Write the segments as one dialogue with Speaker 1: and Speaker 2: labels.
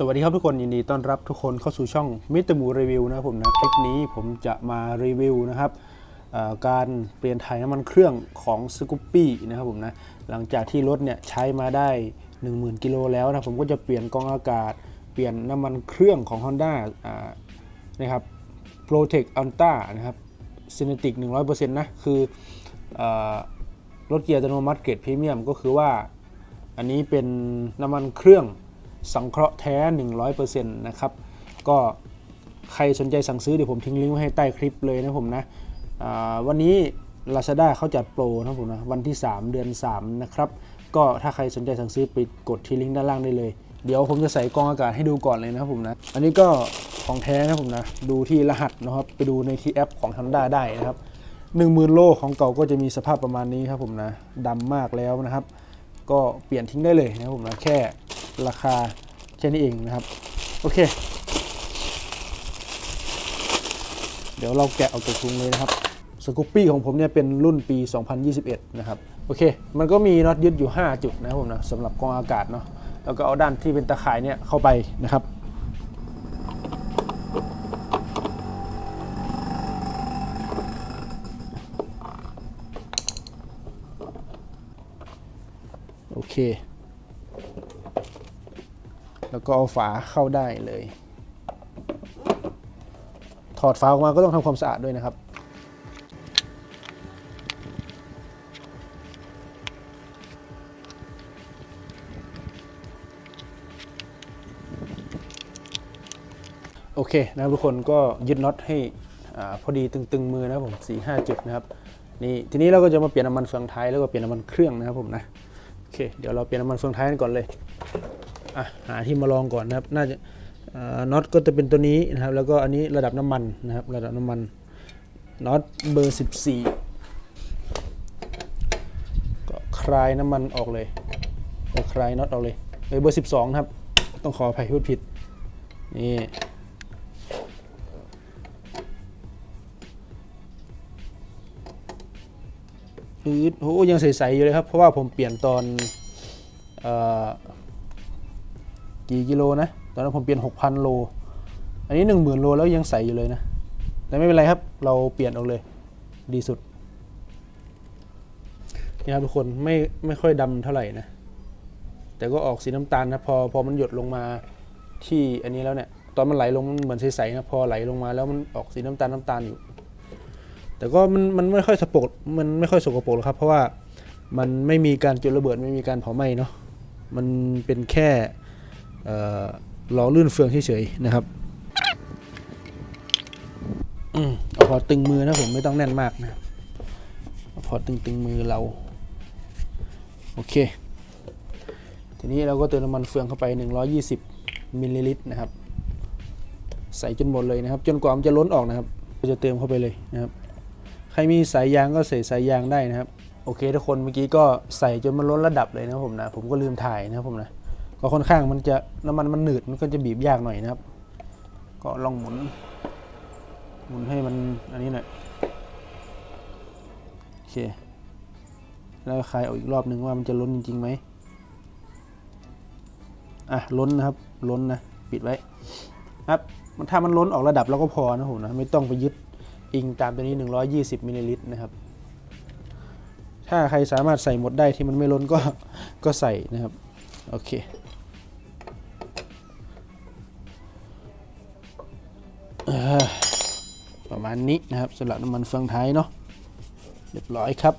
Speaker 1: สวัสดีครับทุกคนยินดีต้อนรับทุกคนเข้าสู่ช่องมิตรหมูรีวิวนะผมนะคลิปนี้ผมจะมารีวิวนะครับการเปลี่ยนถ่ายน้ำมันเครื่องของสกูปปี้นะครับผมนะหลังจากที่รถเนี่ยใช้มาได้ 10,000 กิโลแล้วนะผมก็จะเปลี่ยนกองอากาศ เปลี่ยนน้ำมันเครื่องของ Honda านะครับ Protect Ultra นะครับ Cinetic 100%นะคือเออรถเกียร์อัตโนมัติเกรดพรีเมียมก็คือว่าอันนี้เป็นน้ำมันเครื่อง สังเคราะห์แท้ 100%นะครับ ก็ใครสนใจสั่งซื้อเดี๋ยวผมทิ้งลิงก์ไว้ให้ใต้คลิปเลยนะผมนะวันนี้ Lazada เขาจัดโปรนะผมนะวันที่ 3 เดือน 3 นะครับ ก็ถ้าใครสนใจสั่งซื้อไปกดที่ลิงก์ด้านล่างได้เลย เดี๋ยวผมจะใส่กองอากาศให้ดูก่อนเลยนะครับผมนะ อันนี้ก็ของแท้นะผมนะ ดูที่รหัสนะครับ ไปดูในที่แอปของ Honda ได้นะครับ10,000 โลของเก่าก็จะมีสภาพประมาณนี้ครับผมนะดำมากแล้วนะครับ ก็เปลี่ยนทิ้งได้เลยนะครับผมนะแค่ ราคาแค่นี้เองนะครับ โอเค เดี๋ยวเราแกะออกจากถุงเลยนะครับสกูปปี้ของผมเนี่ยเป็นรุ่นปี 2021 นะครับ โอเค มันก็มีน็อตยึดอยู่ 5 จุดนะครับผมนะสำหรับกองอากาศเนาะแล้วก็เอาด้านที่เป็นตะข่ายเนี่ยเข้าไปนะครับโอเค แล้วก็เอาฝาเข้าได้เลย ถอดฝาออกมาก็ต้องทำความสะอาดด้วยนะครับ โอเคนะครับทุกคนก็ยึดน็อตให้อพอดีตึงๆมือนะครับผม4 5จุดนะครับนี่ทีนี้เราก็จะมาเปลี่ยนน้ำมันเฟืองท้ายแล้วก็เปลี่ยนน้ำมันเครื่องนะครับผมนะโอเคเดี๋ยวเราเปลี่ยนน้ำมันเฟืองท้ายกันก่อนเลย อะหาที่มาลองก่อนนะครับ น่าจะน็อตก็จะเป็นตัวนี้นะครับ แล้วก็อันนี้ระดับน้ำมันนะครับ ระดับน้ำมันน็อตเบอร์ 14 ก็คลายน้ำมันออกเลยก็คลายน็อตออกเลยเเบอร์ 12 นะครับ ต้องขออภัยพูดผิด นี่อืดโอ้ยังใสๆอยู่เลยครับ เพราะว่าผมเปลี่ยนตอนเอ่อ กี่กิโลนะตอนนั้นผมเปลี่ยน 6,000 โล อันนี้ 10,000 โลแล้วยังใสอยู่เลยนะ แต่ไม่เป็นไรครับ เราเปลี่ยนออกเลย ดีสุดนี่ครับทุกคนไม่ไม่ค่อยดำเท่าไหร่นะ แต่ก็ออกสีน้ำตาลนะพอพอมันหยดลงมาที่อันนี้แล้วเนี่ยตอนมันไหลลงมันเหมือนใสๆนะพอไหลลงมาแล้วมันออกสีน้ำตาลน้ำตาลอยู่ แต่ก็มันมันไม่ค่อยสกปรกมันไม่ค่อยสกปรกหรอกครับ เพราะว่ามันไม่มีการจุดระเบิดไม่มีการเผาไหม้เนาะมันเป็นแค่ ล่อลื่นเฟืองเฉยๆนะครับอืมอพอตึงมือนะผมไม่ต้องแน่นมากนะอพอตึงตึงมือเรา โอเค ทีนี้เราก็เติมน้ำมันเฟืองเข้าไป 120มิลลิลิตรนะครับ ใส่จนหมดเลยนะครับ จนกว่ามันจะล้นออกนะครับก็จะเติมเข้าไปเลยนะครับ ใครมีสายยางก็ใส่สายยางได้นะครับ โอเคทุกคนเมื่อกี้ก็ใส่จนมันล้นระดับเลยนะผมนะ ผมก็ลืมถ่ายนะครับผมนะ ก็ค่อนข้างมันจะน้ำมันมันหนืดมันก็จะบีบยากหน่อยนะครับ ก็ลองหมุน หมุนให้มันอันนี้หน่อยโอเค แล้วคลายออกอีกรอบหนึ่งว่ามันจะล้นจริงๆไหมอะล้นนะครับล้นนะปิดไว้ครับมันถ้ามันล้นออกระดับเราก็พอนะผมนะไม่ต้องไปยึดอิงตามตัวนี้ 120มิลลิลิตรนะครับ ถ้าใครสามารถใส่หมดได้ที่มันไม่ล้นก็ก็ใส่นะครับ โอเค ประมาณนี้นะครับสำหรับน้ำมันเฟืองท้ายเนาะเรียบร้อยครับ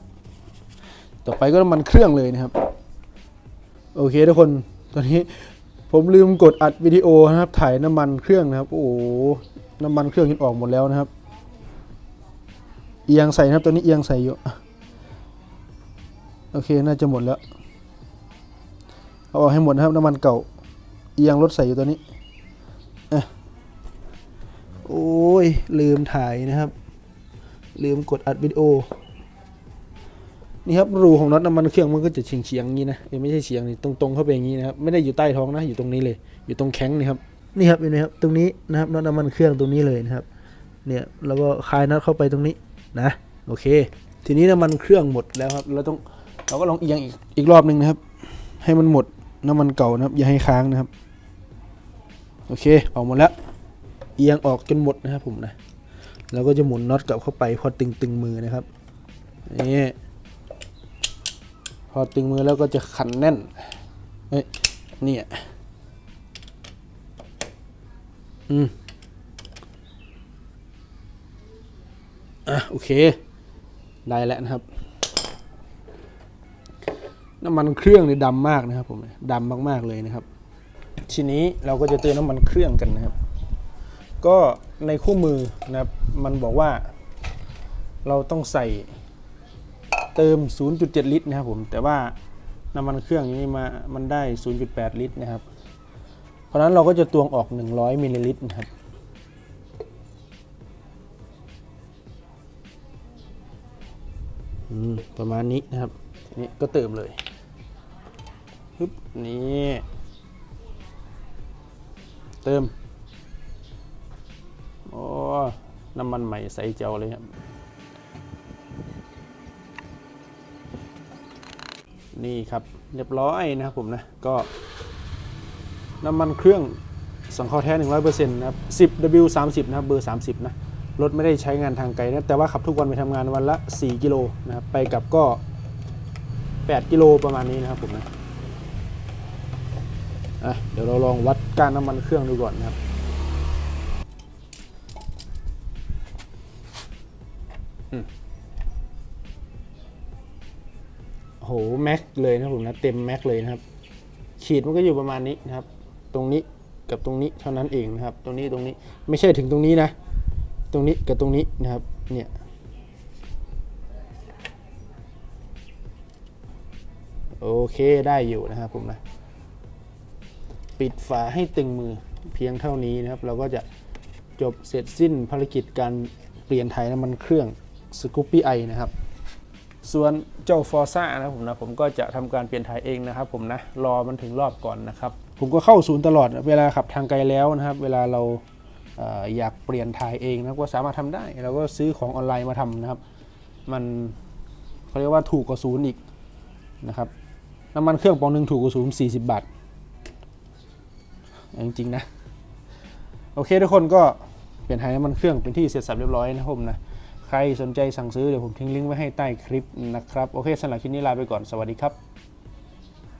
Speaker 1: ต่อไปก็น้ำมันเครื่องเลยนะครับ โอเคทุกคนตอนนี้ผมลืมกดอัดวิดีโอนะครับถ่ายน้ำมันเครื่องนะครับ โอ้โหน้ำมันเครื่องยินออกหมดแล้วนะครับ เอียงใส่นะครับตัวนี้เอียงใส่อยู่โอเคน่าจะหมดแล้วเอาออกให้หมดนะครับน้ำมันเก่าเอียงรถใส่อยู่ตัวนี้ โอ้ย ลืมถ่ายนะครับ ลืมกดอัดวิดีโอ นี่ครับรูของน็อตน้ำมันเครื่องมันก็จะเฉียงเฉียงอย่างนี้นะไม่ใช่เฉียงนี่ตรงๆเข้าไปอย่างนี้นะครับ ไม่ได้อยู่ใต้ท้องนะ อยู่ตรงนี้เลย อยู่ตรงแข้งนี่ครับ นี่ครับเห็นไหมครับ ตรงนี้นะครับน็อตน้ำมันเครื่องตรงนี้เลยนะครับ เนี่ยแล้วก็คลายน็อตเข้าไปตรงนี้นะ โอเค ทีนี้น้ำมันเครื่องหมดแล้วครับ เราต้องเราก็ลองเอียงอีกอีกรอบหนึ่งนะครับ ให้มันหมดน้ำมันเก่านะครับ อย่าให้ค้างนะครับ โอเค ออกหมดแล้ว เอียงออกจนหมดนะครับผมนะแล้วก็จะหมุนน็อตกลับเข้าไปพอตึงตึงมือนะครับนี่พอตึงมือแล้วก็จะขันแน่นเฮ้ยเนี่ยอืมอะโอเค ได้แล้วนะครับ น้ำมันเครื่องนี่ดำมากนะครับผมดำมากๆเลยนะครับ ทีนี้เราก็จะเติมน้ำมันเครื่องกันนะครับ ก็ในคู่มือนะครับมันบอกว่า เราต้องใส่เติม 0.7 ลิตรนะครับผมแต่ว่าน้ำมันเครื่องนี้มามันได้ 0.8 ลิตรนะครับ เพราะนั้นเราก็จะตวงออก 100มิลลิลิตรนะครับประมาณนี้นะครับนี่ก็เติมเลยฮึบนี่เติม น้ำมันใหม่ใสเจียวเลยครับ นี่ครับเรียบร้อยนะครับผมนะก็น้ำมันเครื่องสังเคราะห์แท้ 100%นะครับ 10W 30 นะครับเบอร์ 30 นะ รถไม่ได้ใช้งานทางไกลนะ แต่ว่าขับทุกวันไปทำงานวันละ 4 กิโลนะครับ ไปกลับก็ 8 กิโลประมาณนี้นะครับผมนะอะเดี๋ยวเราลองวัดการน้ำมันเครื่องดูก่อนนะครับ โหแม็กเลยนะผมนะเต็มแม็กเลยนะครับ ขีดมันก็อยู่ประมาณนี้นะครับ ตรงนี้กับตรงนี้เท่านั้นเองนะครับ ตรงนี้ตรงนี้ไม่ใช่ถึงตรงนี้นะ ตรงนี้กับตรงนี้นะครับ เนี่ยโอเคได้อยู่นะครับผมนะปิดฝาให้ตึงมือเพียงเท่านี้นะครับ เราก็จะจบเสร็จสิ้นภารกิจการเปลี่ยนถ่ายน้ำมันเครื่อง s c o o p y i นะครับส่วนเจ้าฟอร์ซ่านะผมนะผมก็จะทำการเปลี่ยนถ่ายเองนะครับผมนะรอมันถึงรอบก่อนนะครับ ผมก็เข้าศูนย์ตลอดเวลาขับทางไกลแล้วนะครับ เวลาเราอยากเปลี่ยนถ่ายเองนะก็สามารถทำได้เราก็ซื้อของออนไลน์มาทำนะครับ มันเขาเรียกว่าถูกกว่าศูนย์อีกนะครับน้ำมันเครื่องปองหนึ่งถูกกว่าศูนย์40บาทเอาจริงๆนะโอเคทุกคนก็เปลี่ยนถ่ายน้ำมันเครื่องเป็นที่เสร็จสับเรียบร้อยนะผมนะ ใครสนใจสั่งซื้อเดี๋ยวผมทิ้งลิงก์ไว้ให้ใต้คลิปนะครับ โอเคสำหรับคลิปนี้ลาไปก่อนสวัสดีครับ